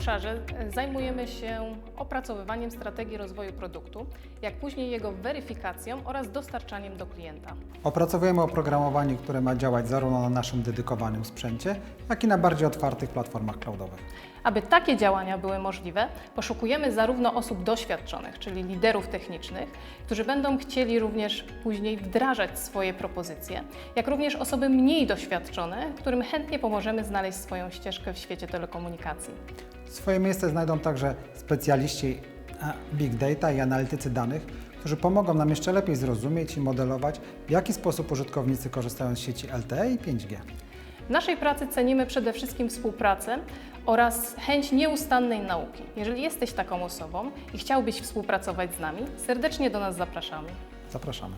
obszarze e, zajmujemy się opracowywaniem strategii rozwoju produktu, jak później jego weryfikacją oraz dostarczaniem do klienta. Opracowujemy oprogramowanie, które ma działać zarówno na naszym dedykowanym sprzęcie, jak i na bardziej otwartych platformach cloudowych. Aby takie działania były możliwe, poszukujemy zarówno osób doświadczonych, czyli liderów technicznych, którzy będą chcieli również później wdrażać swoje propozycje, jak również osoby mniej doświadczone, którym chętnie pomożemy znaleźć swoją ścieżkę w świecie telekomunikacji. Swoje miejsce znajdą także specjaliści e, big data i analitycy danych, którzy pomogą nam jeszcze lepiej zrozumieć i modelować, w jaki sposób użytkownicy korzystają z sieci LTE i 5G. W naszej pracy cenimy przede wszystkim współpracę oraz chęć nieustannej nauki. Jeżeli jesteś taką osobą i chciałbyś współpracować z nami, serdecznie do nas zapraszamy. Zapraszamy.